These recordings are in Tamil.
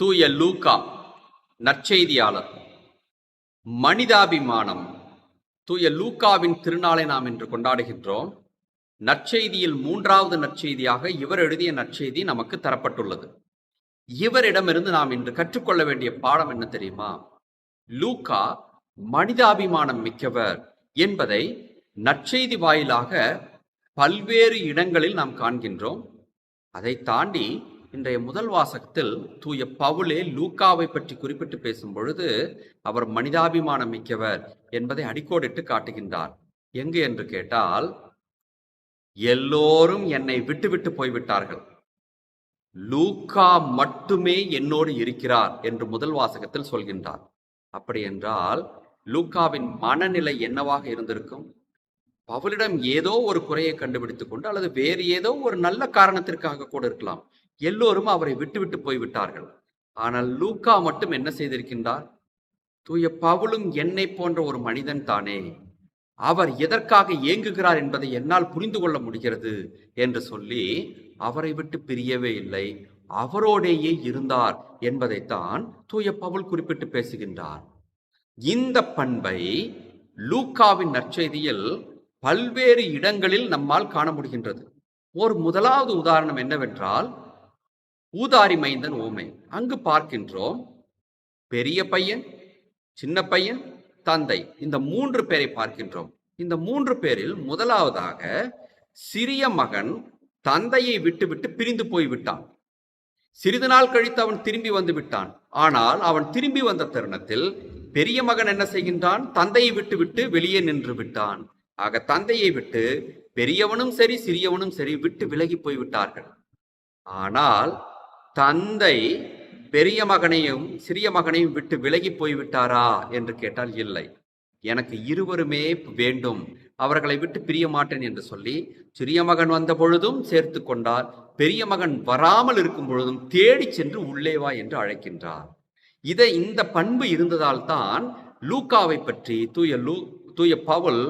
தூய லூகா நற்செய்தியாளர். மனிதாபிமானம். தூய லூக்காவின் திருநாளை நாம் இன்று கொண்டாடுகின்றோம். நற்செய்தியில் மூன்றாவது நற்செய்தியாக இவர் எழுதிய நற்செய்தி நமக்கு தரப்பட்டுள்ளது. இவரிடமிருந்து நாம் இன்று கற்றுக்கொள்ள வேண்டிய பாடம் என்ன தெரியுமா? லூக்கா மனிதாபிமானம் மிக்கவர் என்பதை நற்செய்தி வாயிலாக பல்வேறு இடங்களில் நாம் காண்கின்றோம். அதை தாண்டி இன்றைய முதல் வாசகத்தில் தூய பவுலே லூக்காவை பற்றி குறிப்பிட்டு பேசும் பொழுது அவர் மனிதாபிமானம் மிக்கவர் என்பதை அடிக்கோடிட்டு காட்டுகின்றார். எங்கு என்று கேட்டால் எல்லோரும் என்னை விட்டுவிட்டு போய்விட்டார்கள். லூக்கா மட்டுமே என்னோடு இருக்கிறார் என்று முதல் வாசகத்தில் சொல்கின்றார். அப்படி என்றால் லூக்காவின் மனநிலை என்னவாக இருந்திருக்கும்? பவுலிடம் ஏதோ ஒரு குறையை கண்டுபிடித்துக் கொண்டு அல்லது வேறு ஏதோ ஒரு நல்ல காரணத்திற்காக கூட இருக்கலாம். எல்லோரும் அவரை விட்டுவிட்டு போய்விட்டார்கள். ஆனால் லூக்கா மட்டும் என்ன செய்திருக்கின்றார்? தூய பவுலும் என்னை போன்ற ஒரு மனிதன் தானே. அவர் எதற்காக ஏங்குகிறார் என்பதை என்னால் புரிந்து கொள்ள முடிகிறது என்று சொல்லி அவரை விட்டு பிரியவே இல்லை. அவரோடேயே இருந்தார் என்பதைத்தான் தூய பவுல் குறிப்பிட்டு பேசுகின்றார். இந்த பண்பை லூக்காவின் நற்செய்தியில் பல்வேறு இடங்களில் நம்மால் காண முடிகின்றது. ஒரு முதலாவது உதாரணம் என்னவென்றால் ஊதாரி மைந்தன் ஓமை. அங்கு பார்க்கின்றோம் பெரிய பையன் சின்ன பையன் தந்தை. இந்த மூன்று பேரை பார்க்கின்றோம். இந்த மூன்று பேரில் முதலாவதாக சிறிய மகன் தந்தையை விட்டுவிட்டு பிரிந்து போய்விட்டான் சிறிது நாள் கழித்து அவன் திரும்பி வந்து விட்டான். ஆனால் அவன் திரும்பி வந்த தருணத்தில் பெரிய மகன் என்ன செய்கின்றான்? தந்தையை விட்டுவிட்டு வெளியே நின்று விட்டான். ஆக தந்தையை விட்டு பெரியவனும் சரி சிறியவனும் சரி விட்டு விலகி போய்விட்டார்கள் ஆனால் தந்தை பெரிய மகனையும் சிறிய மகனையும் விட்டு விலகி போய்விட்டாரா என்று கேட்டால் இல்லை. எனக்கு இருவருமே வேண்டும். அவர்களை விட்டு பிரிய மாட்டேன் என்று சொல்லி சிறிய மகன் வந்த பொழுதும் சேர்த்து கொண்டார். பெரிய மகன் வராமல் இருக்கும் பொழுதும் தேடி சென்று உள்ளே வா என்று அழைக்கின்றார். இதை இந்த பண்பு இருந்ததால் தான் லூக்காவை பற்றி தூய லூ தூய பவுல்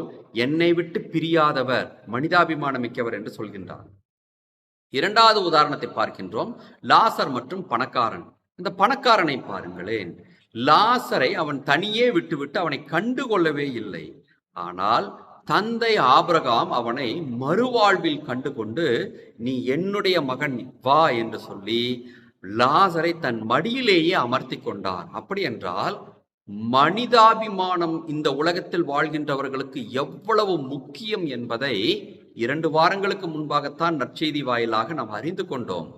என்னை விட்டு பிரியாதவர் மனிதாபிமானம் மிக்கவர் என்று சொல்கின்றார் இரண்டாவது உதாரணத்தை பார்க்கின்றோம். லாசர் மற்றும் பணக்காரன். இந்த பணக்காரனை பாருங்களேன். லாசரை அவன் தனியே விட்டுவிட்டு அவனை கண்டுகொள்ளவே இல்லை. ஆனால் தந்தை ஆபிரகாம் அவனை மறுவாழ்வில் கண்டுகொண்டு நீ என்னுடைய மகன் வா என்று சொல்லி லாசரை தன் மடியிலேயே அமர்த்தி கொண்டார். அப்படி என்றால் மனிதாபிமானம் இந்த உலகத்தில் வாழ்கின்றவர்களுக்கு எவ்வளவு முக்கியம் என்பதை இரண்டு வாரங்களுக்கு முன்பாகத்தான் நற்செய்தி வாயிலாக நாம் அறிந்து கொண்டோம்.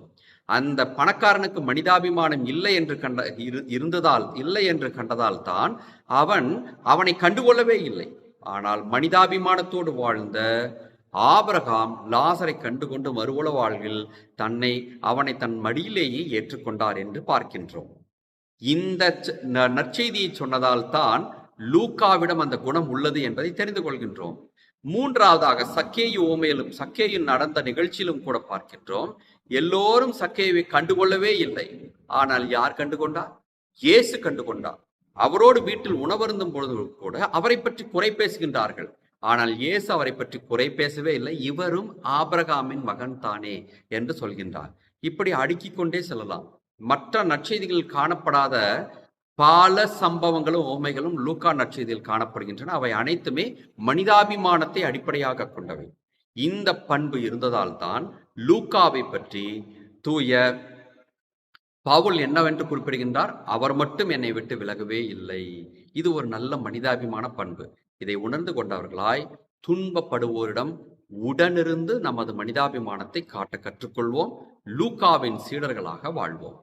அந்த பணக்காரனுக்கு மனிதாபிமானம் இல்லை என்று கண்ட இரு- இருந்ததால் இல்லை என்று கண்டதால் தான் அவன் அவனை கண்டுகொள்ளவே இல்லை. ஆனால் மனிதாபிமானத்தோடு வாழ்ந்த ஆபரகாம் லாசரை கண்டுகொண்டு மறுவள வாழ்வில் தன்னை அவனை தன் மடியிலேயே ஏற்றுக்கொண்டார் என்று பார்க்கின்றோம். இந்த ச- ந- நற்செய்தியை சொன்னதால் தான் லூக்காவிடம் அந்த குணம் உள்ளது என்பதை தெரிந்து கொள்கின்றோம். மூன்றாவதாக சக்கேயு ஓமையிலும் சக்கேயின் நடந்த நிகழ்ச்சியிலும் கூட பார்க்கின்றோம். எல்லோரும் சக்கேயை கண்டுகொள்ளவே இல்லை. ஆனால் யார் கண்டுகொண்டார்? இயேசு கண்டுகொண்டார். அவரோடு வீட்டில் உணவருந்தும் பொழுது கூட அவரை பற்றி குறை பேசுகின்றார்கள். ஆனால் இயேசு அவரை பற்றி குறை பேசவே இல்லை. இவரும் ஆபரகாமின் மகன் தானே என்று சொல்கின்றார். இப்படி அடுக்கிக் கொண்டே செல்லலாம். மற்ற நற்செய்திகளில் காணப்படாத பல சம்பவங்களும் ஓமைகளும் லூக்கா நற்செய்தியில் காணப்படுகின்றன. அவை அனைத்துமே மனிதாபிமானத்தை அடிப்படையாக கொண்டவை. இந்த பண்பு இருந்ததால் தான் லூக்காவை பற்றி தூய பவுல் என்னவென்று குறிப்பிடுகின்றார்? அவர் மட்டும் என்னை விட்டு விலகவே இல்லை. இது ஒரு நல்ல மனிதாபிமான பண்பு. இதை உணர்ந்து கொண்டவர்களாய் துன்பப்படுவோரிடம் உடனிருந்து நமது மனிதாபிமானத்தை காட்ட கற்றுக்கொள்வோம். லூக்காவின் சீடர்களாக வாழ்வோம்.